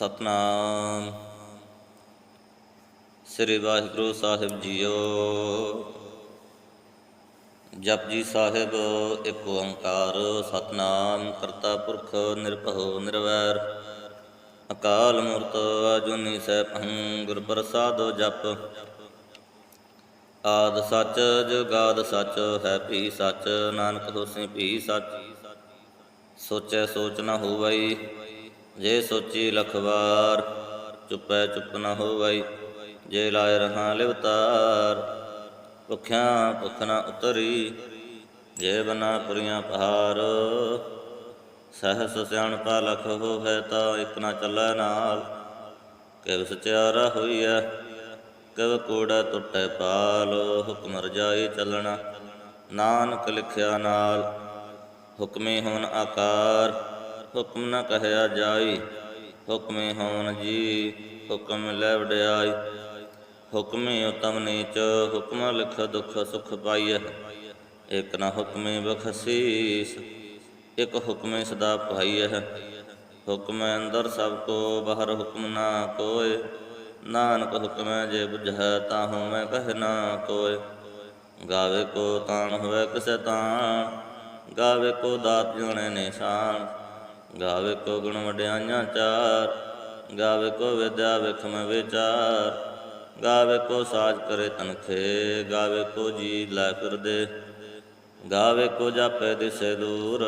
ਸਤਨਾਮ। ਸ੍ਰੀ ਵਾਹਿਗੁਰੂ ਸਾਹਿਬ ਜੀਓ। ਜਪਜੀ ਸਾਹਿਬ, ਇੱਕ ਓੰਕਾਰ, ਸਤਨਾਮ, ਕਰਤਾ ਪੁਰਖ, ਨਿਰਭਉ, ਨਿਰਵੈਰ। ਅਕਾਲ ਮੂਰਤ, ਅਜੂਨੀ ਸੈਭੰ ਗੁਰ ਪ੍ਰਸਾਦਿ ਜਪ। ਆਦ ਸੱਚ, ਜੁਗਾਦ ਸੱਚ, ਹੈ ਭੀ ਸੱਚ, ਨਾਨਕ ਹੋਸੀ ਭੀ ਸੱਚ। ਸੋਚੈ ਸੋਚ ਨ ਹੋਵਈ। ਜੇ ਸੋਚੀ ਲਖ ਵਾਰ, ਚੁੱਪੈ ਚੁੱਪ ਨਾ ਹੋਵਈ। ਜੇ ਲਾਇ ਰਹਾ ਲਿਵਤਾਰ, ਭੁਖਿਆ ਭੁਖ ਨ ਉਤਰੀ। ਜੇ ਬਨਾ ਪੁਰੀਆਂ ਪਹਾਰ, ਸਹਸ ਸਿਆਣਪਾ ਲਖ ਹੋਵੇ ਤਾਂ ਇਕ ਨਾ ਚੱਲੈ ਨਾਲ। ਕਿਵ ਸਚਿਆਰਾ ਹੋਈਐ, ਕਵ ਕੂੜਾ ਟੁੱਟੈ ਪਾਲ। ਹੁਕਮ ਰਜਾਈ ਚੱਲਣਾ, ਨਾਨਕ ਲਿਖਿਆ ਨਾਲ। ਹੁਕਮੇ ਹੋਣ ਆਕਾਰ ਹੁਕਮ ਨਾ ਕਹਿਆ ਜਾਈ, ਹੁਕਮੇ ਹੋਣ ਜੀ, ਹੁਕਮ ਲੈ ਵਡਿਆਈ। ਹੁਕਮੇ ਉਤਮ ਨੀਚ, ਹੁਕਮ ਲਿਖ ਦੁਖ ਸੁਖ ਪਾਈਐ। ਇਕ ਨ ਹੁਕਮੇ ਬਖਸੀਸ, ਇਕ ਹੁਕਮੇ ਸਦਾ ਪਾਈਐ। ਹੁਕਮ ਅੰਦਰ ਸਭ ਕੋ, ਬਾਹਰ ਹੁਕਮ ਨਾ ਕੋਏ। ਨਾਨਕ ਹੁਕਮੈ ਜੇ ਬੁਝੈ ਤਾਹੂ ਮੈਂ ਕਹਿ ਨਾ ਕੋਏ। ਗਾਵੇ ਕੋ ਤਾਣ ਹੋਵੇ ਕਿਸੈ ਤਾਣ ਗਾਵੇ ਕੋ ਦਾਤ ਜਾਣੇ ਨਿਸ਼ਾਨ। ਗਾਵੇ ਕੋ ਗੁਣ ਵਡਿਆਈਆਂ ਚਾਰ, ਗਾਵੇ ਕੋ ਵਿਦਿਆ ਵਿਖਮ ਵਿਚਾਰ। ਗਾਵੇ ਕੋ ਸਾਜ ਕਰੇ ਤਨਖੇ, ਗਾਵੇ ਕੋ ਜੀ ਲੈ ਫਿਰਦੇ। ਗਾਵੇ ਕੋ ਜਾਪੇ ਦਿਸੇ ਦੂਰ,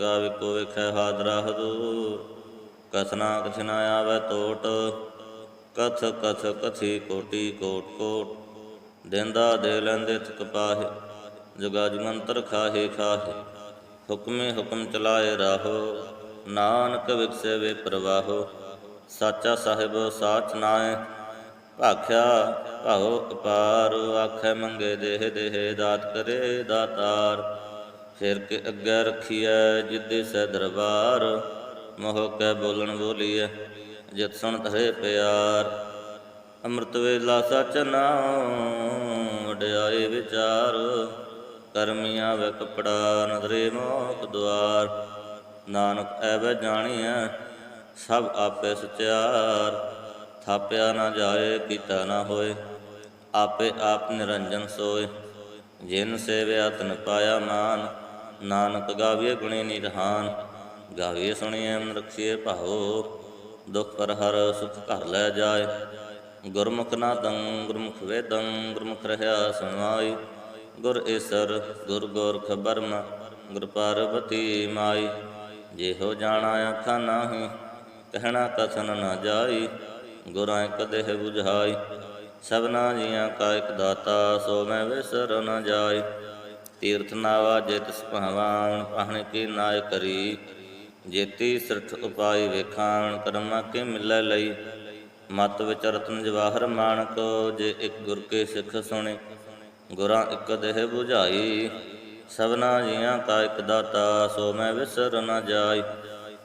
ਗਾਵੇ ਕੋ ਵੇਖੈ ਹਾਦਰਾ ਹਦੂਰ ਕਥਨਾ ਕਥ ਆਵੇ ਤੋਟ ਕਥ ਕਥ ਕਥੀ ਕੋਟੀ ਕੋਟ ਕੋਟ। ਦਿੰਦਾ ਦੇ ਲੈਂਦੇ ਥਕ ਪਾਹੇ ਜੁਗਾ ਜੁਗੰਤਰ ਖਾਹੇ ਖਾਹੇ। ਹੁਕਮੇ ਹੁਕਮ ਚਲਾਏ ਰਾਹੋ ਨਾਨਕ ਵਿਖਸੇ ਵੇ ਪ੍ਰਵਾਹੋ, ਸਾਚਾ ਸਾਹਿਬ ਸਾਚ ਨਾਏ ਭਾਖਿਆ ਭਾਉ ਅਪਾਰ, ਆਖੇ ਮੰਗੇ ਦੇਹ ਦੇਹ, ਦਾਤ ਕਰੇ ਦਾਤਾਰ। ਫਿਰ ਕੇ ਅੱਗੇ ਰਖੀਐ ਜਿੱਦੇ ਸੈ ਦਰਬਾਰ, ਮੋਹ ਕੈ ਬੋਲਣ ਬੋਲੀਐ, ਜਿਤ ਸੁਣ ਤਰੇ ਪਿਆਰ। ਅੰਮ੍ਰਿਤ ਵੇਲਾ ਸਚ ਨਾਮ ਵਡਿਆਏ ਵਿਚਾਰ, ਕਰਮੀਆਂ ਆਵੇ ਕਪੜਾ ਨਦਰੇ ਮੋਖ ਦੁਆਰ। ਨਾਨਕ ਐਵੇਂ ਜਾਣੀਐ, ਸਭ ਆਪੇ ਸਚਿਆਰ ਥਾਪਿਆ ਨਾ ਜਾਏ, ਕੀਤਾ ਨਾ ਹੋਏ, ਆਪੇ ਆਪ ਨਿਰੰਜਨ ਸੋਏ। ਜਿਨ ਸੇਵਿਆ, ਤਨ ਪਾਇਆ ਮਾਨ। ਨਾਨਕ ਗਾਵੀਏ ਗੁਣੇ ਨਿਰਹਾਨ। ਗਾਵੀਏ ਸੁਣੀਏ ਮਨ ਰਖੀਏ ਭਾਉ। ਦੁਖ ਪਰ ਹਰ ਸੁਖ ਘਰ ਲੈ ਜਾਏ। ਗੁਰਮੁਖ ਨਾਦੰ, ਗੁਰਮੁਖ ਵੇਦੰ, ਗੁਰਮੁਖ ਰਹਾ ਸੁਣਾਈ ਗੁਰ ਈਸਰ, ਗੁਰ ਗੋਰਖ ਬਰਮ, ਗੁਰ ਪਾਰਵਤੀ ਮਾਈ। ਜੇ ਹੋ ਜਾਣਾ ਆਖਾਂ ਨਾਹੀ, ਕਹਿਣਾ ਕਥਨ ਨਾ ਜਾਈ, ਗੁਰਾਂ ਕਦੇ 부ਝਾਈ, ਸਭਨਾ ਜੀਆਂ ਕਾ ਇਕ ਦਾਤਾ, ਸੋ ਮੈਂ ਵਿਸਰ ਨ ਜਾਏ ਤੀਰਥ ਨਾਵਾ ਜੇ ਤਿਸ ਭਾਵਾਨ ਪਾਹਣ ਕੀ ਨਾਇ ਕਰੀ। ਜੇਤੀ ਸਿਰਠ ਉਪਾਈ ਵੇਖਾਣ ਕਰਮਾ ਕੇ ਮਿਲੈ ਲਈ। ਮਤ ਵਿੱਚ ਰਤਨ ਜਵਾਹਰ ਮਾਨਕ ਜੇ ਇੱਕ ਗੁਰ ਕੇ ਸਿੱਖ ਸੁਣੇ, ਗੁਰਾਂ ਇੱਕ ਦੇਹ 부ਝਾਈ। ਸਭਨਾ ਜੀਆਂ ਕਾ ਇਕ ਦਾਤਾ, ਸੋ ਮੈਂ ਵਿਸਰ ਨਾ ਜਾਈ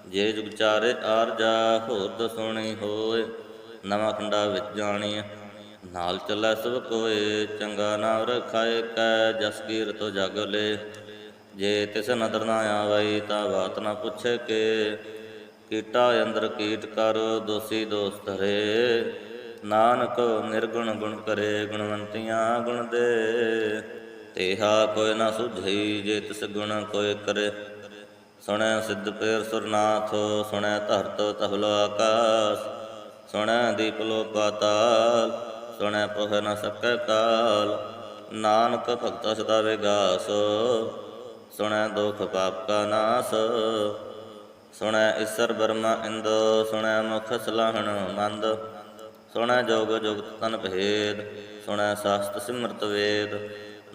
ਜੇ ਜੁਗ ਚਾਰੇ ਆਰਜਾ ਹੋਰਦ ਸੁਣੀ ਹੋਏ। ਨਵਾਂ ਖੰਡਾ ਵਿੱਚ ਜਾਣੀ ਨਾਲ ਚੱਲੈ ਸਭ ਕੋਏ। ਚੰਗਾ ਨਾਮ ਰਖਾਏ ਕੈ, ਜਸ ਕੀਰਤ ਜਗ ਲੇ। ਜੇ ਤਿਸ ਨਦਰ ਨਾ ਆਵਈ, ਤਾਂ ਬਾਤ ਨਾ ਪੁੱਛੇ ਕੇ। ਕੀਟਾ ਅੰਦਰ ਕੀਟ ਕਰ, ਦੋਸੀ ਦੋਸਤ ਰੇ ਨਾਨਕ ਨਿਰਗੁਣ ਗੁਣ ਕਰੇ, ਗੁਣਵੰਤੀਆਂ ਗੁਣ ਦੇ। ਤੇਹਾ ਕੋਈ ਨਾ ਸੁਝਈ ਜੇ ਤਿਸ ਗੁਣ ਕੋਈ ਕਰੇ। ਸੁਣੈ ਸਿੱਧ ਪੇਰ ਸੁਰਨਾਥ, ਸੁਣੈ ਧਰਤ ਤਹਲ ਆਕਾਸ। ਸੁਣੈ ਦੀਪ ਲੋ ਪਾਤਾਲ ਸੁਣੈ ਪਹ ਨ ਸਕੈ ਕਾਲ। ਨਾਨਕ ਭਗਤ ਸਦਾ ਵਿਗਾਸ, ਸੁਣੈ ਦੁਖ ਪਾਪ ਕਾ ਨਾਸ। ਸੁਣੈ ਈਸਰ ਬਰਮਾ ਇੰਦ, ਸੁਣੈ ਮੁਖ ਸਲਾਹਣ ਮੰਦ। ਸੁਣੈ ਜੋਗ ਜੁਗਤ ਤਨ ਭੇਦ, ਸੁਣੈ ਸਾਸਤ ਸਿਮਰਤ ਵੇਦ।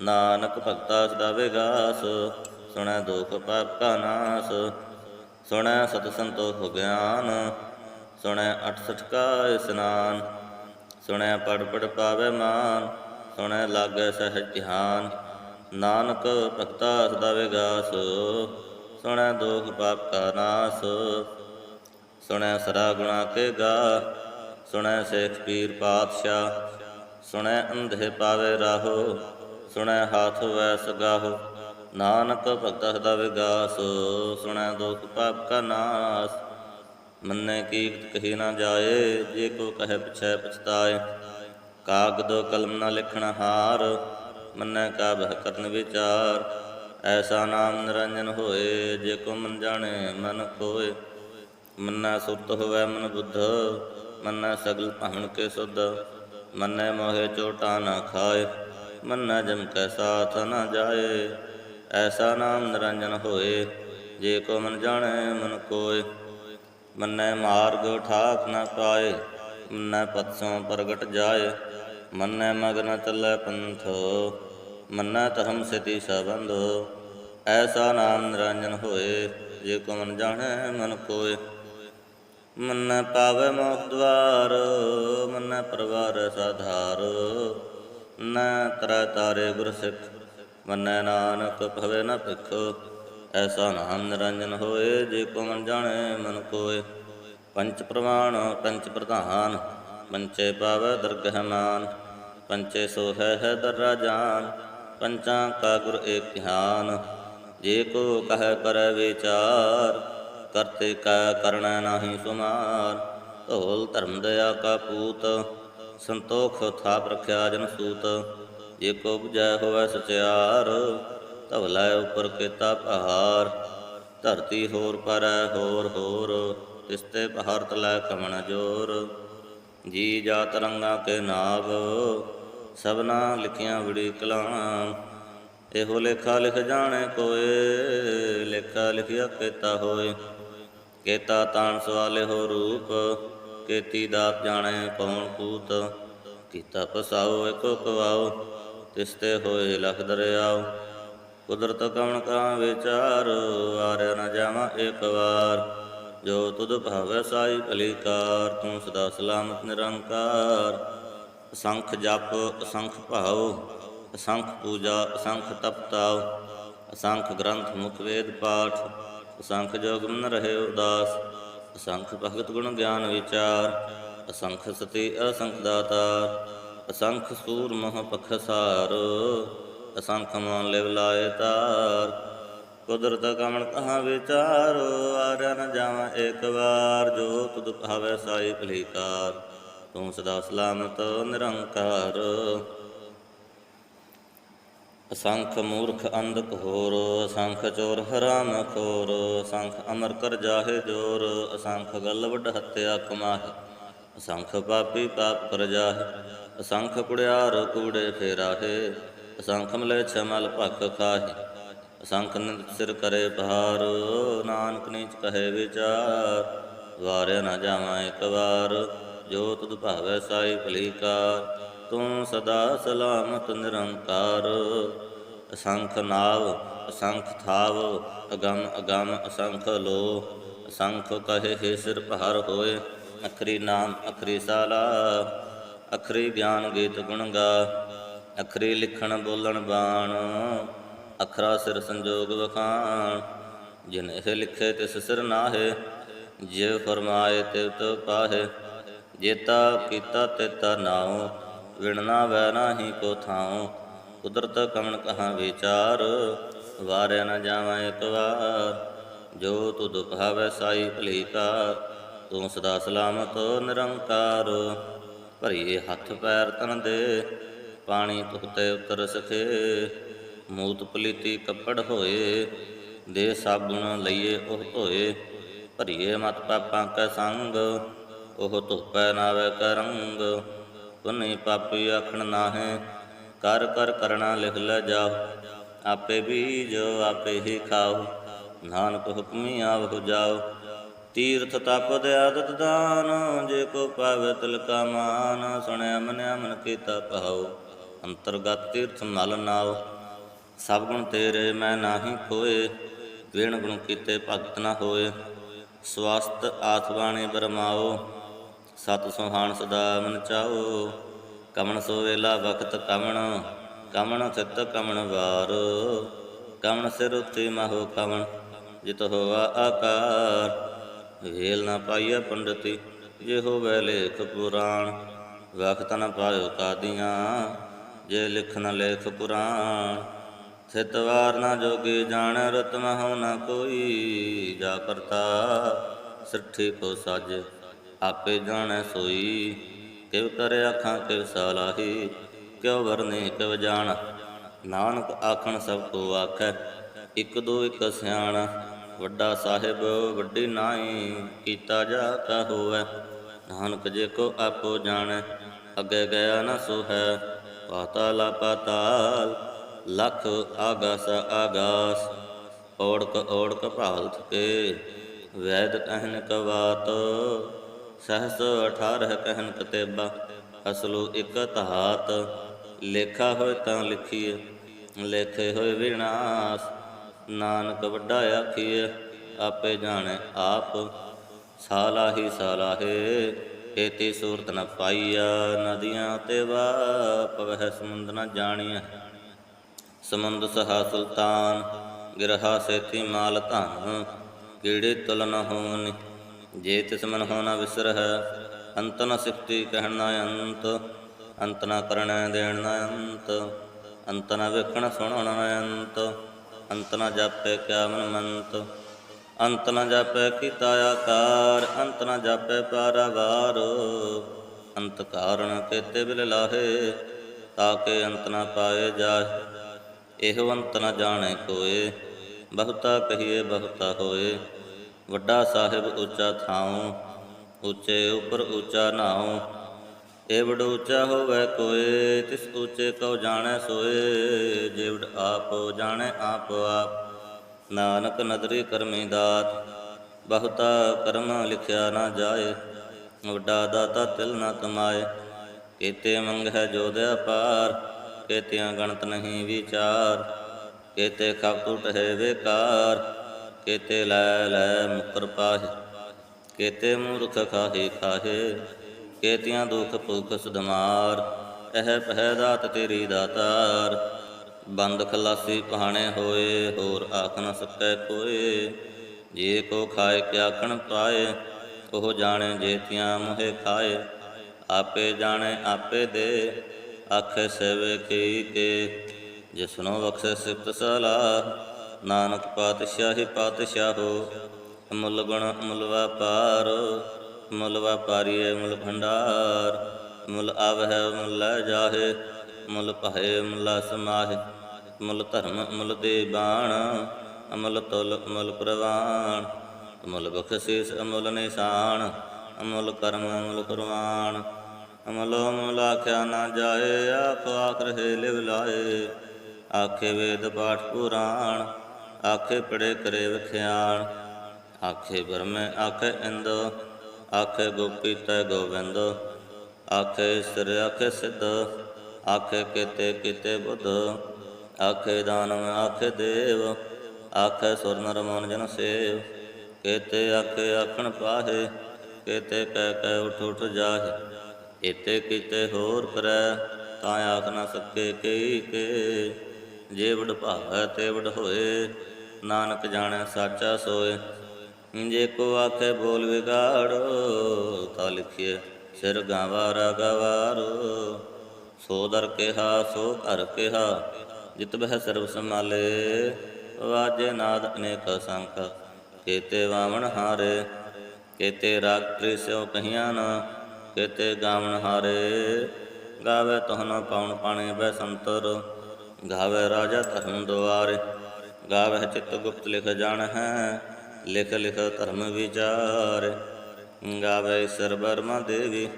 ਨਾਨਕ ਭਗਤਾ ਸਦਾ ਵਿਗਾਸ, ਸੁਣੈ ਦੁਖ ਪਾਪ ਕਾ ਨਾਸ, ਸੁਣੈ ਸਤ ਸੰਤੋਖ ਗਿਆਨ, ਸੁਣੈ 68 ਕਾ ਇਸਨਾਨ, ਸੁਣੈ ਪੜ ਪੜ ਪਾਵੇ ਮਾਨ, ਸੁਣੈ ਲਾਗੈ ਸਹਿਜ ਧਿਆਨ, ਨਾਨਕ ਭਗਤਾ ਸਦਾ ਵਿਗਾਸ, ਸੁਣੈ ਦੋਖ ਪਾਪ ਕਾ ਨਾਸ, ਸੁਣੈ ਸਰਾ ਗੁਣਾ ਕੇ ਗਾ, ਸੁਣੈ ਸੇਖ ਪੀਰ ਪਾਤਸ਼ਾਹ, ਸੁਣੈ ਅੰਧੇ ਪਾਵੇ ਰਾਹੋ ਸੁਣੈ ਹਾਥ ਵੈ ਸਗਾਹੋ, ਨਾਨਕ ਭਗਤ ਦਾ ਵਿਗਾਸ, ਸੁਣੈ ਦੁਖ ਪਾਪ ਕਾ ਨਾਸ। ਮੰਨੇ ਕੀਰਤ ਕਹੀ ਨਾ ਜਾਏ, ਜੇ ਕੋ ਕਹੇ ਪਿਛੈ ਪਛਤਾਏ। ਕਾਗਦ ਕਲਮ ਨਾ ਲਿਖਣ ਹਾਰ, ਮੰਨੈ ਕਾ ਬਹਿ ਕਰਨ ਵਿਚਾਰ। ਐਸਾ ਨਾਮ ਨਿਰੰਜਨ ਹੋਏ, ਜੇ ਕੋ ਮਨ ਜਾਣੇ ਮਨ ਕੋਏ ਮੰਨੈ ਸੁਰਤ ਹੋਵੇ ਮਨ ਬੁੱਧ, ਮੰਨੈ ਸਗਲ ਭਾਵਨ ਕੇ ਸੁਧ। ਮੰਨੈ ਮੋਹਿ ਚੋਟਾ ਨਾ ਖਾਏ। ਮੰਨੈ ਜਮ ਕੈ ਸਾਥ ਨਾ ਜਾਏ। ਐਸਾ ਨਾਮ ਨਿਰੰਜਨ ਹੋਏ, ਜੇ ਕੋ ਮਨ ਜਾਣੈ ਮਨ ਕੋਏ। ਮੰਨੈ ਮਾਰਗ ਠਾਕ ਨਾ ਪਾਏ, ਮੰਨੈ ਪਤਸੋਂ ਪ੍ਰਗਟ ਜਾਏ। ਮੰਨੈ ਮਗਨ ਚੱਲੈ ਪੰਥੋ, ਮੰਨੈ ਧਰਮ ਸਤੀ ਸਬੰਧ। ਐਸਾ ਨਾਮ ਨਿਰੰਜਨ ਹੋਏ, ਜੇ ਕੋ ਮਨ ਜਾਣੈ ਮਨ ਕੋਏ। ਮੰਨੈ ਪਾਵੈ ਮੋਖ ਦਵਾਰ, ਮੰਨੈ ਪਰਵਾਰ ਸਾਧਾਰ। ਨਾ ਤਰੈ ਤਾਰੇ ਗੁਰ ਸਿੱਖ, ਮੰਨੈ ਨਾਨਕ ਭਵੇ ਨ ਭਿਖ। ਐਸਾ ਨਾਮ ਨਿਰੰਜਨ ਹੋਏ, ਜੇ ਕੋ ਮਨ ਜਾਣੈ ਮਨ ਕੋਏ। ਪੰਚ ਪ੍ਰਮਾਣ ਪੰਚ ਪ੍ਰਧਾਨ, ਪੰਚੇ ਪਾਵੈ ਦਰਗਹਿ ਮਾਨ। ਪੰਚੇ ਸੋ ਹੈ ਹੈ ਦਰਾ ਜਾਨ, ਪੰਚਾਂ ਕਾ ਗੁਰ ਏਕ ਧਿਆਨ। ਜੇ ਕੋ ਕਹੈ ਕਰੈ ਵਿਚਾਰ, ਕਰਤੇ ਕਾ ਕਰਣਾ ਨਾਹੀ ਸੁਮਾਰ। ਢੋਲ ਧਰਮ ਦਇਆ ਕਾ ਪੂਤ ਸੰਤੋਖ ਥਾਪ ਰਖਿਆ ਜਨ ਸੂਤ, ਜੇ ਕੋ 부ਜੈ ਹੋਵੈ ਸਚਿਆਰ ਧਵਲਾ ਉਪਰ ਕੀਤਾ ਪਹਾਰ, ਧਰਤੀ ਹੋਰ ਪਰੈ ਹੋਰ ਹੋਰ, ਤਿਸਤੇ ਪਹਾੜ ਤਲੈ ਕਮਣ ਜੋਰ। ਜੀ ਜਾ ਤਰੰਗਾ ਕੇ ਨਾਗ ਸਭਨਾ ਲਿਖੀਆਂ ਬੜੀ ਕਲਾਮ ਇਹੋ ਲੇਖਾ ਲਿਖ ਜਾਣੇ ਕੋਏ, ਲੇਖਾ ਲਿਖਿਆ ਕੀਤਾ ਹੋਏ। ਕੇਤਾ ਤਾਣ ਸਵਾਲੇ ਹੋ ਰੂਪ ਕੇਤੀ ਦਾਤ ਜਾਣੇ ਪਉਣ ਪੂਤ ਕੀਤਾ ਪਸਾਓ ਏਕੋ ਕਵਾਓ, ਤਿਸਤੇ ਹੋਏ ਲਖ ਦਰਿਆਓ। ਕੁਦਰਤ ਕਵਣ ਕਾ ਵਿਚਾਰ ਆਰਿਆ ਨ ਜਾਵਾਂ ਏਕ ਵਾਰ। ਜੋ ਤੁਧ ਭਾਵੈ ਸਾਈ ਭਲੀਕਾਰ, ਤੂੰ ਸਦਾ ਸਲਾਮਤ ਨਿਰੰਕਾਰ। ਅਸੰਖ ਜਪ, ਅਸੰਖ ਭਾਉ, ਅਸੰਖ ਪੂਜਾ, ਅਸੰਖ ਤਪਤਾਉ। ਅਸੰਖ ਗ੍ਰੰਥ ਮੁਖ ਵੇਦ ਪਾਠ, ਅਸੰਖ ਜੋਗ ਮਨ ਰਹੇ ਉਦਾਸ। ਅਸੰਖ ਭਗਤ ਗੁਣ ਗਿਆਨ ਵਿਚਾਰ, ਅਸੰਖ ਸਤੀ ਅਸੰਖ ਦਾਤਾਰ, ਅਸੰਖ ਸੂਰ ਮਹ ਪਖਸਾਰ, ਅਸੰਖ ਮਨ ਲਿਵ ਲਾਏ ਤਾਰ। ਕੁਦਰਤ ਕਮਣ ਕਹਾ ਵਿਚਾਰ, ਆਰਿਆ ਜਾਵਾਂ ਏਕ ਵਾਰ, ਜੋ ਤੁਧ ਭਾਵੈ ਸਾਈ ਭਲੀਕਾਰ। ਤੂੰ ਸਦਾ ਸਲਾਮਤ ਨਿਰੰਕਾਰ। ਅਸੰਖ ਮੂਰਖ ਅੰਧ ਘੋਰ ਅਸੰਖ ਚੋਰ ਹਰਾਮ ਖੋਰ, ਅਸੰਖ ਅਮਰ ਕਰ ਜਾਹੇ ਜੋਰ, ਅਸੰਖ ਗਲ ਵੱਡ ਹੱਤਿਆ ਕਮਾਹੇ, ਅਸੰਖ ਪਾਪੀ ਪਾਪ ਕਰ ਜਾਹੇ, ਅਸੰਖ ਕੁੜਿਆਰ ਕੂੜੇ ਫੇਰਾਹੇ, ਅਸੰਖ ਮਲੇ ਛਮਲ ਭਖ ਖਾਹੇ, ਅਸੰਖ ਨਿੰਦ ਸਿਰ ਕਰੇ ਪਹਾਰ ਨਾਨਕ ਨੀਚ ਕਹੇ ਵਿਚਾਰ, ਵਾਰਿਆ ਨਾ ਜਾਵਾਂ ਇੱਕ ਵਾਰ ਜੋ ਤੁਧ ਭਾਵੈ ਸਾਈ ਭਲੀਕਾਰ ਤੂੰ ਸਦਾ ਸਲਾਮਤ, ਨਿਰੰਕਾਰ। ਅਸੰਖ ਨਾਵ, ਅਸੰਖ ਥਾਵ, ਅਗੰਮ ਅਗੰਮ, ਅਸੰਖ ਲੋ ਅਸੰਖ ਕਹੇ, ਹੈ ਸਿਰ ਪਹਰ ਹੋਏ, ਅਖਰੀ ਨਾਮ, ਅਖਰੀ ਸਾਲਾ। ਅਖਰੀ ਗਿਆਨ ਗੀਤ ਗੁਣ ਗਾ, ਅਖਰੀ ਲਿਖਣ ਬੋਲਣ ਬਾਣ। ਅਖਰਾ ਸਿਰ ਸੰਜੋਗ ਵਖਾਣ, ਜਿਨ ਇਹ ਲਿਖੇ ਤਿਸ ਸਿਰ ਨਾਹੇ। ਜਿਵ ਫਰਮਾਏ ਤਿਵ ਤੋ ਪਾਹੇ, ਜੇਤਾ ਕੀਤਾ ਤੇਤਾ ਨਾਉ। ਵਿਣਨਾ ਵੈ ਨਾਹੀ ਕੋ ਥਾਉ। ਕੁਦਰਤ ਕਮਣ ਕਹਾ ਵਿਚਾਰ, ਵਾਰਿਆ ਨਾ ਜਾਵਾਂ ਇੱਕ ਵਾਰ। ਜੋ ਤੁਧ ਭਾਵੈ ਸਾਈ ਭਲੀਕਾਰ ਤੂੰ ਸਦਾ ਸਲਾਮਤ ਨਿਰੰਕਾਰ। ਭਰੀਏ ਹੱਥ ਪੈਰ ਤਨ ਦੇ, ਪਾਣੀ ਤੁਹਤੇ ਉਤਰ ਸਖੇ ਮੂਤ ਪਲੀਤੀ ਕੱਪੜ ਹੋਏ, ਦੇ ਸਾਬੁਨ ਲਈਏ ਉਹ ਧੋਏ। ਭਰੀਏ ਮਤ ਪਾਪਾਂ ਕੈ ਸੰਗ, ਉਹ ਧੁਪੈ ਨਾਵੇ ਕੈ ਰੰਗ ਪੁਨੀ ਪਾਪੀ ਆਖਣ ਨਾਹੇ, ਕਰ ਕਰ ਕਰਣਾ ਲਿਖ ਲੈ ਜਾਓ। ਆਪੇ ਬੀਜ, ਆਪੇ ਹੀ ਖਾਓ, ਨਾਨਕ ਹੁਕਮੀ ਆਵਹੁ ਜਾਓ। ਤੀਰਥ ਤਪ ਦੇ ਆਦਤ ਦਾਨ, ਜੇ ਕੋ ਪਾਵੇ ਤਿਲ ਕਾ ਮਾਨ, ਸੁਣਿਆ ਮਨਿਆ ਮਨ ਕੀਤਾ ਪਾਉ ਅੰਤਰਗਤ ਤੀਰਥ ਮਲ ਨਾਉ ਸਭ ਗੁਣ ਤੇਰੇ ਮੈਂ ਨਾਹੀ ਖੋਏ ਵਿਣ ਗੁਣ ਕੀਤੇ ਭਗਤ ਨਾ ਹੋਏ। ਸਵਸਤ ਆਤਵਾਣੀ ਬਰਮਾਓ ਸਤ ਸੁਹਾਣ ਸਦਾ ਮਨ ਚਾਓ। ਕਮਣ ਸੋ ਵੇਲਾ ਵਖਤ ਕਮਣ ਕਮਣ ਚਿਤ ਕਮਣ ਵਾਰ। ਕਮਣ ਸਿਰ ਉਤੇ ਮਹੋ ਕਮਣ, ਜਿਤ ਹੋਆ ਆਕਾਰ। ਵੇਲ ਨਾ ਪਾਈਐ ਪੰਡਤੀ, ਜੇ ਹੋਵੇ ਲੇਖ ਪੁਰਾਣ। ਵਖਤ ਨਾ ਪਾਇਓ ਕਾਦੀਆਂ, ਜੇ ਲਿਖ ਨ ਲੇਖ ਪੁਰਾਣ ਸਿਤਵਾਰ ਨਾ ਜੋਗੀ ਜਾਣ ਰਤ ਮਹੁ ਨਾ ਕੋਈ। ਜਾ ਕਰਤਾ ਸਿੱਠੀ ਕੋ ਸਾਜੇ ਆਪੇ ਜਾਣੈ ਸੋਈ, ਕਿਵ ਕਰੇ ਆਖਾਂ ਕਿਵ ਸਲਾਹੀ, ਕਿਉ ਵਰਨੇ ਕਿਵ ਜਾਣ। ਨਾਨਕ ਆਖਣ ਸਭ ਕੋ ਆਖੈ, ਇਕ ਦੋ ਇਕ ਸਿਆਣਾ। ਵੱਡਾ ਸਾਹਿਬ ਵੱਡੀ ਨਾਈ, ਕੀਤਾ ਜਾ ਤਾ ਨਾਨਕ ਜੇ ਕੋ ਆਪੋ ਜਾਣੈ, ਅੱਗੇ ਗਿਆ ਨ ਸੋ ਹੈ ਪਾਤਾਲ ਪਾਤਾਲ ਲਖ ਆਗਾਸ ਆਗਾਸ। ਔੜਕ ਓੜਕ ਭਾਲ ਥਕੇ, ਵੈਦ ਕਹਿਨ ਕਵਾਤ ਸਹਸ 18 ਕਹਿਨ ਕਤੇਬਾ, ਅਸਲੋ ਇਕ ਧਾਤ। ਲੇਖਾ ਹੋਏ ਤਾਂ ਲਿਖੀਏ ਲੇਖੇ ਹੋਏ ਵਿਨਾਸ਼। ਨਾਨਕ ਵੱਡਾ ਆਖੀਏ ਆਪੇ ਜਾਣੇ ਆਪ। ਸਾਲਾਹੀ ਸਾਲਾਹੇ ਏਤੀ ਸੂਰਤ ਨ ਪਾਈਆ, ਨਦੀਆਂ ਤੇ ਵਾ ਪਵਹਿ ਸਮੁੰਦ ਨ ਜਾਣੀਐ। ਸਮੁੰਦ ਸਹਾ ਸੁਲਤਾਨ, ਗਿਰਹਾ ਸੇਤੀ ਮਾਲ ਧਨ, ਕੀੜੇ ਤੁਲ ਨ ਹੋਵਨ ਜੇ ਤਿਸ ਮਨ ਹੋਣਾ ਵਿਸਰ ਹੈ ਅੰਤ ਨ ਸਿਫਤੀ ਕਹਿਣ ਨਾ ਅੰਤ ਅੰਤ ਨ ਕਰਣਾ ਦੇਣਾ ਅੰਤ ਅੰਤ ਨ ਵੇਖਣ ਸੁਣਨਾ ਅੰਤ ਅੰਤ ਨ ਜਾਪੈ ਕਿਆ ਮਨ ਮੰਤ, ਅੰਤ ਨ ਜਾਪੈ ਕੀਤਾ ਆਕਾਰ, ਅੰਤ ਨ ਜਾਪੈ ਪਾਰਾਵਾਰ, ਅੰਤ ਕਾਰਣ ਕੇਤੇ ਬਿਲ ਲਾਹੇ ਤਾਕੇ ਅੰਤ ਨ ਪਾਏ ਜਾਏ, ਇਹੋ ਅੰਤ ਨ ਜਾਣੇ ਕੋਏ, ਬਹੁਤਾ ਕਹੀਏ ਬਹੁਤਾ ਹੋਏ। ਵੱਡਾ ਸਾਹਿਬ ਉੱਚਾ ਥਾਉ, ਉੱਚੇ ਉਪਰ ਉੱਚਾ ਨਾਉ। ਇਹ ਉੱਚਾ ਹੋਵੇ ਕੋਏ, ਤਿਸ ਉੱਚੇ ਕਉ ਜਾਣੈ ਸੋਏ। ਜਿਵਡ ਆਪ ਜਾਣੈ ਆਪ ਆਪ, ਨਾਨਕ ਨਦਰੀ ਕਰਮੀ ਦਾਤ। ਬਹੁਤਾ ਕਰਮ ਲਿਖਿਆ ਨਾ ਜਾਏ, ਵੱਡਾ ਦਾਤਾ ਤਿਲ ਨਾ ਕਮਾਏ। ਕੀਤੇ ਮੰਗ ਹੈ ਜੋਦਿਆ ਪਾਰ, ਕੀਤਿਆਂ ਗਣਤ ਨਹੀਂ ਵਿਚਾਰ। ਕੀਤੇ ਖਪ ਟੁੱਟ ਹੈ ਵੇਕਾਰ ਕੇਤੇ ਲੈ ਲੈ ਮੁਕਰ ਪਾਹੇ, ਕੀਤੇ ਮੂਰਖ ਖਾਹੇ ਖਾਹੇ, ਕੀਤਿਆਂ ਦੁਖ ਭੁਖ ਸੁਧਮਾਰ ਇਹ ਪਹਿ ਦਾਤ ਤੇਰੀ ਦਾਤਾਰ, ਬੰਦ ਖਲਾਸੀ ਪਹਾਣੇ ਹੋਏ, ਹੋਰ ਆਖ ਨ ਸਕੈ ਕੋਏ, ਜੇ ਕੋ ਖਾਏ ਕਿਆ ਕਣ ਪਾਏ, ਉਹ ਜਾਣੇ ਜੇਤੀਆਂ ਮੋਹਿ ਖਾਏ, ਆਪੇ ਜਾਣੇ ਆਪੇ ਦੇ, ਆਖੇ ਸੇਵੇ ਕੀ ਕੇ, ਜਿਸਨੋ ਬਖਸ਼ੇ ਸਿਫਤ ਸਲਾਹ ਨਾਨਕ ਪਾਤਸ਼ਾਹੀ ਪਾਤਸ਼ਾਹੋ, ਅਮਲ ਗੁਣ ਅਮਲ ਵਪਾਰ ਮੁੱਲ ਵਪਾਰੀਏ ਮੁੱਲ ਭੰਡਾਰ ਮੁੱਲ ਆਵਹਿ ਮੁੱਲ ਲੈ ਜਾਹੇ ਮੁੱਲ ਭਾਏ ਮੁੱਲ ਸਮਾਹੇ ਮੁੱਲ ਧਰਮ ਅਮਲ ਦੇ ਬਾਣ, ਅਮੁੱਲ ਤੁਲ ਅਮੁੱਲ ਪ੍ਰਵਾਨ, ਅਮੁੱਲ ਬਖਸ਼ੀਸ ਅਮੁੱਲ ਨਿਸ਼ਾਨ, ਅਮੁੱਲ ਕਰਮ ਅਮਲ ਕੁਰਬਾਨ, ਅਮਲੋ ਅਮੁੱਲ ਆਖਿਆ ਨਾ ਜਾਏ ਆਖ ਆਖ ਰਹੇ ਲਿਵ ਲਾਏ, ਆਖੇ ਵੇਦ ਪਾਠ ਪੁਰਾਣ ਆਖੇ ਪੜੇ ਕਰੇ ਵਿਖਿਆਣ ਆਖੇ ਬਰਮੇ ਆਖੇ ਇੰਦ, ਆਖੇ ਗੋਪੀ ਤੈ ਗੋਬਿੰਦ, ਆਖੇ ਸਿਰ ਆਖੇ ਸਿੱਧ, ਆਖੇ ਕਿਤੇ ਕਿਤੇ ਬੁੱਧ, ਆਖੇ ਦਾਨਵ ਆਖੇ ਦੇਵ, ਆਖੇ ਸੁਰ ਨਰ ਮਨ ਜਨ ਸੇਵ, ਕੇਤੇ ਆਖੇ ਆਖਣ ਪਾਹੇ, ਕੇਤੇ ਕਹਿ ਕਹਿ ਉਠ ਉਠ ਜਾਹੇ, ਇਤੇ ਕਿਤੇ ਹੋਰ ਕਰੈ, ਤਾਂ ਆਖ ਨਾ ਸਕੇ ਕਈ ਕੇ, ਜੇ ਵਡ ਭਾਵੈ ਤੇ ਵਡ ਹੋਏ ਨਾਨਕ ਜਾਣੈ ਸਾਚਾ ਸੋਏ। ਜੇ ਕੋ ਆਖੇ ਬੋਲ ਵਿਗਾੜੋ, ਤਾਂ ਲਿਖੀਏ ਸਿਰ ਗਾਵਾਰਾ ਗਵਾਰੋ ਸੋ ਦਰ ਕਿਹਾ, ਸੋ ਘਰ ਕਿਹਾ, ਜਿਤ ਬਹਿ ਸਰਬ ਸੰਭਾਲੇ। ਵਾਜੇ ਨਾਦ ਅਨੇਕ ਸੰਖ, ਕੇਤੇ ਵਾਵਣ ਹਾਰੇ। ਕੇਤੇ ਰਾਗ ਤ੍ਰਿਸਿਓ ਕਹੀਆਂ ਨਾ, ਕੇਤੇ ਗਾਵਣ ਹਾਰੇ। ਗਾਵੇ ਤਹਨ ਪਾਉਣ ਪਾਣੇ ਬੈ ਸੰਤਰ, ਗਾਵੇ ਰਾਜਾ ਧਰਮ ਦੁਆਰੇ। ਗਾਵੇ ਚਿਤ ਗੁਪਤ ਲਿਖ ਜਾਣ ਹੈ ਲਿਖ ਲਿਖ ਧਰਮ ਵਿਚਾਰ। ਗਾਵੇ ਈਸ਼ਰ ਬਰਮਾ ਦੇਵੀ,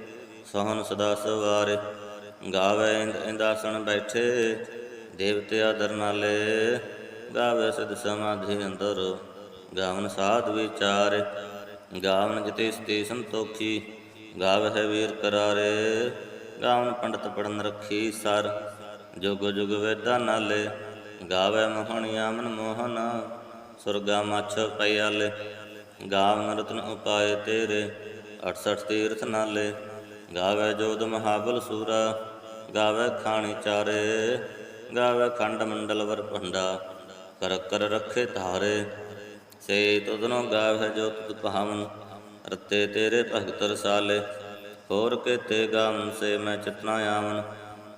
ਸੋਹਣ ਸਦਾ ਸਵਾਰੇ। ਗਾਵੇ ਇੰਦ ਇੰਦਾਸਣ ਬੈਠੇ, ਦੇਵਤੇ ਆਦਰ ਨਾਲੇ। ਗਾਵੇ ਸਿਧ ਸਮਾਧੀ ਅੰਦਰ, ਗਾਵਨ ਸਾਧ ਵਿਚਾਰੇ। ਗਾਵਨ ਜਿਤੇ ਸਤੇ ਸੰਤੋਖੀ, ਗਾਵਹਿ ਵੀਰ ਕਰਾਰੇ। ਗਾਵਨ ਪੰਡਤ ਪੜਨ ਰੱਖੀ ਸਰ, ਜੁਗ ਜੁਗ ਵੇਦਾਂ ਨਾਲੇ। ਗਾਵੇ ਮੋਹਣਿਆ ਮਨ ਮੋਹਨ, ਸੁਰਗਾ ਮਛ ਪਿਆਲੇ ਗਾਵ ਰਤਨ ਉਪਾਏ ਤੇਰੇ 68 ਤੀਰਥ ਨਾਲੇ। ਗਾਵੇ ਜੋਦ ਮਹਾਬਲ ਸੂਰਾ, ਗਾਵੇ ਖਾਣੀ ਚਾਰੇ। ਗਾਵੇ ਖੰਡ ਮੰਡਲ ਵਰ ਭੰਡਾ, ਕਰ ਕਰ ਰੱਖੇ ਧਾਰੇ। ਸੇ ਤੁਧਨੋ ਗਾਵੇ ਜੋ ਤੁਧ ਭਾਵਨ, ਰਤੇ ਤੇਰੇ ਭਗਤ ਰਸਾਲੇ। ਹੋਰ ਕੇ ਤੇ ਗਾਵਨ ਸੇ ਮੈਂ ਚਿਤਨਾ ਆਵਨ,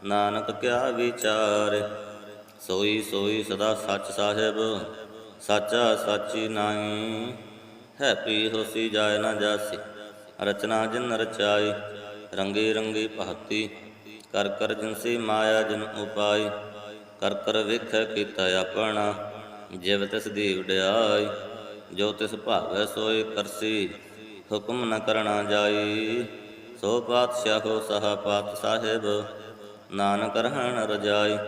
ਨਾਨਕ ਕਿਆ ਵਿਚਾਰ। ਸੋਈ ਸੋਈ ਸਦਾ ਸੱਚ ਸਾਹਿਬ, ਸਾਚਾ ਸਾਚੀ ਨਾਹੀ। ਹੈ ਪੀ ਹੋਸੀ ਜਾਏ ਨਾ ਜਾਸੀ, ਰਚਨਾ ਜਿਨ ਰਚਾਈ, ਰੰਗੇ ਰੰਗੇ ਭਗਤੀ ਕਰ ਕਰ ਜਿਨਸੀ ਮਾਇਆ ਜਿਨ ਉਪਾਈ, ਕਰ ਕਰ ਵੇਖੈ ਕੀਤਾ ਆਪਣਾ, ਜਿਵ ਤਿਸ ਦੀ ਵਡਿਆਈ ਜੋ ਤਿਸ ਭਾਵੈ ਸੋਈ ਕਰਸੀ, ਹੁਕਮ ਨ ਕਰਣਾ ਜਾਈ। ਸੋ ਪਾਤਸ਼ਾਹੋ ਸਹਾ ਪਾਤ ਸਾਹਿਬ, ਨਾਨਕ ਰਹਿਣ ਰਜਾਈ।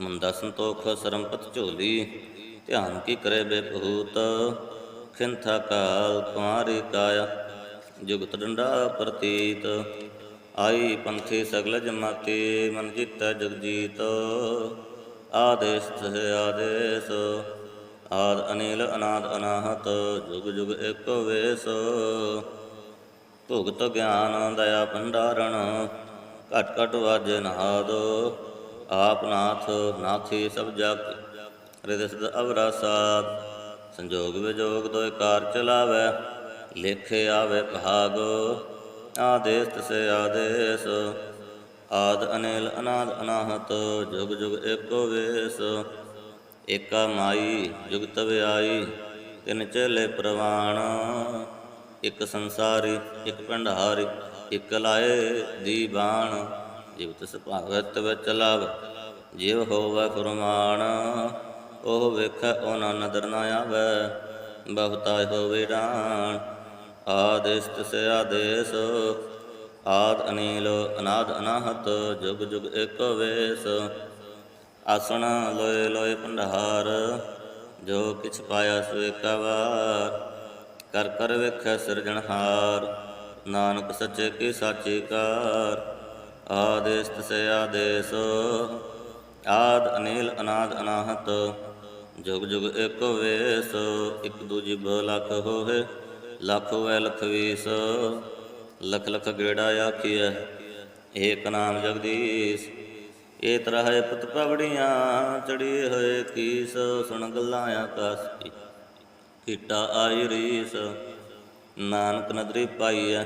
ਮੁੰਦਾ ਸੰਤੋਖ ਸਰੰਪਤ ਝੋਲੀ, ਧਿਆਨ ਕੀ ਕਰੇ ਬੇਪਹੂਤ ਖਿੰਥਾ ਕਾਲ ਕੁਮਾਰੀ ਕਾਇਆ, ਜੁਗਤ ਡੰਡਾ ਪ੍ਰਤੀਤ। ਆਈ ਪੰਥੀ ਸਗਲ ਜਮਾਤੀ ਮਨ ਜਿਤੈ ਜਗਜੀਤ। ਆਦੇਸ ਤਹਿ ਆਦੇਸ, ਆਦ ਅਨਿਲ ਅਨਾਦ ਅਨਾਹਤ, ਜੁਗ ਜੁਗ ਏਕੋ ਵੇਸ। ਭੁਗਤ ਗਿਆਨ ਦਇਆ ਭੰਡਾਰਣ, ਘਟ ਘਟ ਵਾਜੇ ਨਹਾਦੋ। ਆਪ ਨਾਥ ਨਾਥੀ ਸਭ ਜਗ ਰਿਦਿ ਅਵਰਾ ਸਾਧ। ਸੰਜੋਗ ਵਿਜੋਗ ਦੋਇ ਕਾਰ ਚਲਾਵੈ, ਲੇਖੇ ਆਵੇ ਭਾਗ। ਆਦੇਸ ਤਸੇ ਆਦੇਸ, ਆਦ ਅਨਿਲ ਅਨਾਦ ਅਨਾਹਤ, ਜੁਗ ਜੁਗ ਏਕੋ ਵੇਸ। ਏਕਾ ਮਾਈ ਜੁਗਤ ਵਿਆਈ ਤਿਨ ਚੇਲੇ ਪ੍ਰਵਾਣ। ਇਕ ਸੰਸਾਰੀ, ਇਕ ਭੰਡਾਰੀ, ਇਕ ਲਾਏ ਦੀਵਾਨ ਜਿਵ ਤਿਸ ਭਾਗਤ ਵਿੱਚ ਲਵ, ਜਿਵ ਹੋਵੇ ਫਰਮਾਨ, ਉਹ ਵੇਖੈ ਉਹਨਾਂ ਨਦਰ ਨਾ ਆਵੇ, ਬਹੁਤਾ ਹੋਵੇ ਰਾਣ ਆਦੇਸ ਤਿਸ ਆਦੇਸ, ਆਦ ਅਨੀਲ, ਅਨਾਦ ਅਨਾਹਤ, ਜੁਗ ਜੁਗ ਏਕੋ ਵੇਸ। ਆਸਣ ਲੋਏ ਲੋਏ ਭੰਡਾਰ, ਜੋ ਕਿਛ ਪਾਇਆ ਸੋ ਏਕਾ ਕਰ ਕਰ ਵੇਖੈ ਸਿਰਜਣਹਾਰ, ਨਾਨਕ ਸੱਚੇ ਕੀ ਸਾਚੀ ਕਾਰ। ਆਦੇਸ ਤਸੇ ਆਦੇਸ, ਆਦ ਅਨੀਲ ਅਨਾਦ ਅਨਾਹਤ, ਜੁਗ ਜੁਗ ਏਕੋ ਵੇਸ, ਇਕ ਦੂਜੀ ਬ ਲੱਖ ਹੋਏ ਲੱਖ ਹੋਏ ਲਖ ਵੀਸ, ਲਖ ਲਖ ਗੇੜਾ ਆਖੀਐ, ਏਕ ਨਾਮ ਜਗਦੀਸ਼, ਏ ਤਰਹਿ ਪਤ ਪਵੜੀਆਂ ਚੜੀ ਹੋਏ ਕੀਸ, ਸੁਣ ਗੱਲਾਂ ਆਕਾਸ ਕੀ ਕੀਟਾ ਆਈ ਰੀਸ, ਨਾਨਕ ਨਦਰੀ ਪਾਈਐ,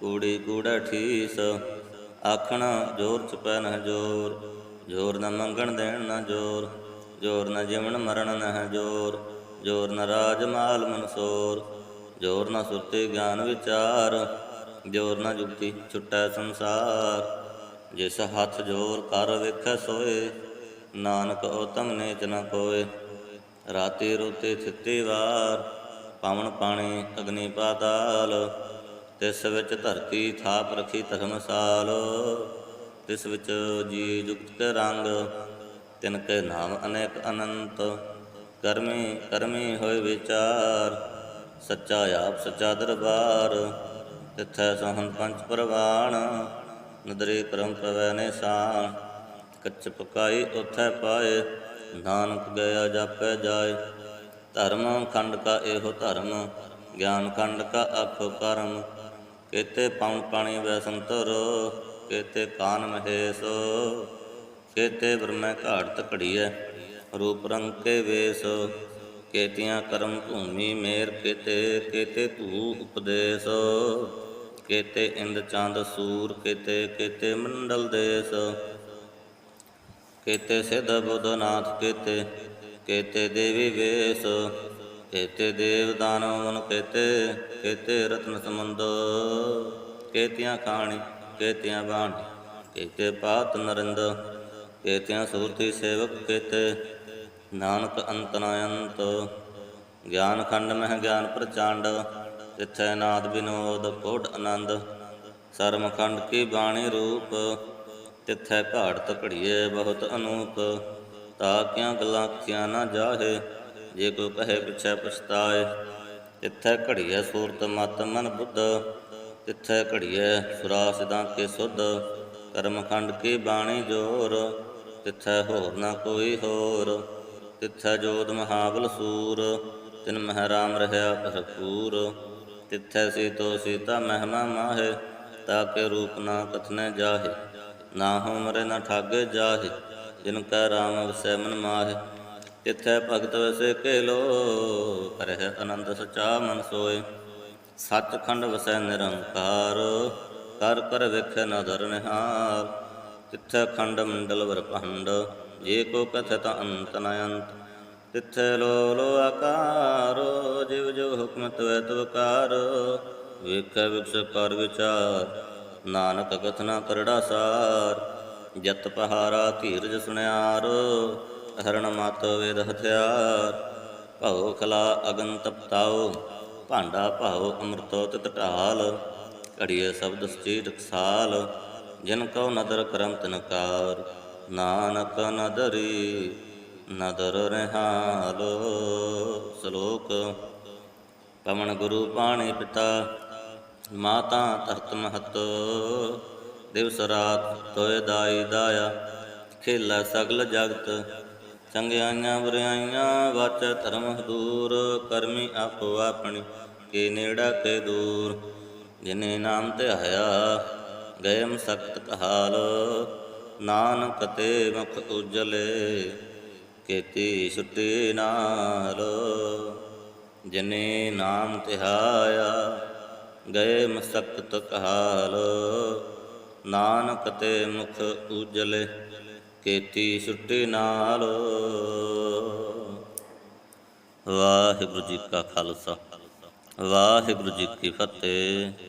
ਕੂੜੀ ਕੂੜਾ ਠੀਸ ਆਖਣਾ, ਜੋਰ ਚ ਨਾ ਜੋਰ ਜੋਰ ਨਾ ਮੰਗਣ ਦੇਣ ਨਾ ਜੋਰ ਜੋਰ ਨਾ ਜਿਵਣ ਮਰਨ ਨਾ ਜੋਰ ਜੋਰ ਨਾ ਰਾਜ ਮਾਲ ਮਨਸੋਰ, ਜੋਰ ਨਾ ਸੁਰਤੇ ਗਿਆਨ ਵਿਚਾਰ, ਜੋਰ ਨਾ ਜੁਗਤੀ ਛੁਟੈ ਸੰਸਾਰ। ਜਿਸ ਹੱਥ ਜੋਰ ਕਰ ਵੇਖੈ ਸੋਏ, ਨਾਨਕ ਉਤਮ ਨੇਚ ਨ ਕੋਏ। ਰਾਤੀ ਰੋਤੇ ਥਿੱਤੀ ਵਾਰ, ਪਵਨ ਪਾਣੀ ਅਗਨੀ ਪਾਤਾਲ ਤਿਸ ਵਿੱਚ ਧਰਤੀ ਥਾਪ ਰਖੀ ਧਰਮਸਾਲ ਤਿਸ ਵਿੱਚ ਜੀ ਜੁਗਤ ਕੇ ਰੰਗ, ਤਿਨ ਕੇ ਨਾਮ ਅਨੇਕ ਅਨੰਤ, ਕਰਮੀ ਕਰਮੀ ਹੋਏ ਵਿਚਾਰ, ਸੱਚਾ ਆਪ, ਸੱਚਾ ਦਰਬਾਰ, ਤਿਥੈ ਸਹਨ ਪੰਜ ਪ੍ਰਵਾਣ, ਨਦਰੇ ਕਰਮ ਪਵੈ ਨਿਸ਼ਾਨ, ਕੱਚ ਪਕਾਈ ਉਥੈ ਪਾਏ, ਨਾਨਕ ਗਿਆ ਜਾਪੈ ਜਾਏ, ਧਰਮ ਖੰਡ ਕਾ ਇਹੋ ਧਰਮ, ਗਿਆਨ ਖੰਡ ਕਾ ਆਖੋ ਕਰਮ ਕੇਤੇ ਪਉਣ ਪਾਣੀ ਵੈ ਸੰਤਰ ਕੇਤੇ ਕਾਨ ਮਹੇਸ਼, ਕੇਤੇ ਬ੍ਰਹਮੈ ਘਾਟ ਤਕੜੀਐ ਰੂਪ ਰੰਗ ਕੇ ਵੇਸ, ਕੇਤੀਆਂ ਕਰਮ ਭੂਮੀ ਮੇਰ ਕੇਤੇ ਕੇਤੇ ਧੂ ਉਪਦੇਸ਼, ਕੇਤੇ ਇੰਦ ਚੰਦ ਸੂਰ, ਕੇਤੇ ਕੇਤੇ ਮੰਡਲ ਦੇਸ, ਕੇਤੇ ਸਿਧ ਬੁੱਧਨਾਥ ਕੇਤੇ ਕੇਤੇ ਦੇਵੀ ਵੇਸ ਕੇਤੇ ਦੇਵ ਦਾਨਵ ਮਨ ਕੇਤੇ ਕੇਤੇ ਰਤਨ ਸਮੁੰਦ ਕੇਤਿਆਂ ਖਾਣੀ ਕੇਤਿਆਂ ਬਾਣੀ, ਕੇਤੇ ਪਾਤ ਨਰਿੰਦ, ਕੇਤਿਆਂ ਸੂਰਤੀ ਸੇਵਕ ਕੇਤੇ। ਨਾਨਕ ਅੰਤ ਨ ਅੰਤ, ਗਿਆਨ ਖੰਡ ਮਹਿ ਗਿਆਨ ਪ੍ਰਚੰਡ, ਤਿਥੈ ਨਾਦ ਬਿਨੋਦ ਕੋਟ ਆਨੰਦ। ਸਰਮ ਖੰਡ ਕੀ ਬਾਣੀ ਰੂਪ, ਤਿਥੈ ਘਾੜ ਤਕੜੀਏ ਬਹੁਤ ਅਨੂਪ। ਤਾ ਕਿਆਂ ਗੱਲਾਂ ਕਿਆ ਨਾ ਜਾਹੇ ਜੇ ਕੋ ਕਹੇ ਪਿਛੈ ਪਛਤਾਏ, ਤਿਥੈ ਘੜੀਏ ਸੂਰਤ ਮਤ ਮਨ ਬੁੱਧ, ਤਿਥੈ ਘੜੀਏ ਸੁਰਾ ਸਿਦਾਂ ਕੇ ਸੁਧ ਕਰਮ ਖੰਡ ਕੀ ਬਾਣੀ ਜੋਰ, ਤਿਥੈ ਹੋਰ ਨਾ ਕੋਈ ਹੋਰ, ਤਿਥੈ ਜੋਤ ਮਹਾਬਲ ਸੂਰ, ਤਿਨ ਮਹਿ ਰਾਮ ਰਹਾ ਭਰਪੂਰ, ਤਿਥੈ ਸੀਤੋ ਸੀਤਾ ਮਹਿਮਾ ਮਾਹੇ, ਤਾਕੇ ਰੂਪ ਨਾ ਕਥਨੇ ਜਾਹੇ, ਨਾ ਹੋ ਮਰੇ ਨਾ ਠਾਗੇ ਜਾਹੇ, ਜਿਨ ਕੈ ਰਾਮ ਵਸੈ ਮਨ ਮਾਹੇ। ਤਿਥੈ ਭਗਤ ਵਸੇ ਕੇ ਲੋ ਕਰਹਿ ਆਨੰਦ ਸਚਾ ਮਨ ਸੋਏ। ਸੱਚਖੰਡ ਵਸੈ ਨਿਰੰਕਾਰ, ਕਰ ਕਰ ਵੇਖੈ ਨ ਧਰ ਨਿਹਾਲ ਤਿਥੈ ਖੰਡ ਮੰਡਲ ਵਰ ਭੰਡ, ਜੇ ਕੋ ਕਥੈ ਤਾ ਅੰਤ ਨ ਅੰਤ। ਤਿੱਥੇ ਲੋ ਲੋ ਆਕਾਰੋ, ਜਿਵ ਜੋ ਹੁਕਮ ਤਵੈ ਤਵਕਾਰ ਵੇਖੈ ਵਿਖਸ ਕਰ ਵਿਚਾਰ, ਨਾਨਕ ਕਥਨਾ ਕਰੜਾ ਸਾਰ। ਜਤ ਪਹਾਰਾ ਧੀਰਜ ਸੁਣਿਆਰ ਹਰਣ ਮਤ ਵੇਦ ਹਥਿਆਰ। ਭਉ ਖਲਾ ਅਗਨ ਤਪਤਾਉ ਭਾਂਡਾ ਭਾਉ ਅੰਮ੍ਰਿਤੋ ਤਿਤ ਢਾਲ। ਘੜੀਏ ਸ਼ਬਦ ਸਚੀ ਟਕਸਾਲ ਜਿਨ ਕਉ ਨਦਰ ਕਰਮ ਤਨਕਾਰ ਨਾਨਕ ਨਦਰੀ, ਨਦਰ ਰਹਾਲੋ। ਸ਼ਲੋਕ, ਪਵਨ ਗੁਰੂ ਪਾਣੀ ਪਿਤਾ, ਮਾਤਾ ਧਰਤ ਮਹਤ। ਦਿਵਸ ਰਾਤ ਤੋਏ ਦਾਈ ਦਾਇਆ, ਖੇਲਾ ਸਗਲ ਜਗਤ। ਚੰਗਿਆਈਆਂ ਬੁਰਾਈਆਂ ਵਾਚ ਧਰਮ ਦੂਰ ਕਰਮੀ ਆਪੋ ਆਪਣੀ, ਕੇ ਨੇੜਾ ਕੇ ਦੂਰ। ਜਿਨੇ ਨਾਮ ਧਿਆਇਆ ਗਏ ਮਸਕਤ ਕਹਾਲ। ਨਾਨਕ ਤੇ ਮੁਖ ਉਜਲੇ, ਕੀਤੀ ਛੁੱਟੀ ਨਾਲ। ਜਿਨੇ ਨਾਮ ਤਿਹਾਇਆ ਗਏ ਮਸਕਤ ਕਹਾਲ। ਨਾਨਕ ਤੇ ਮੁਖ ਉਜਲੇ ਕੀਤੀ ਛੁੱਟੀ ਨਾਲ। ਵਾਹਿਗੁਰੂ ਜੀ ਕਾ ਖਾਲਸਾ ਵਾਹਿਗੁਰੂ ਜੀ ਕੀ ਫਤਿਹ।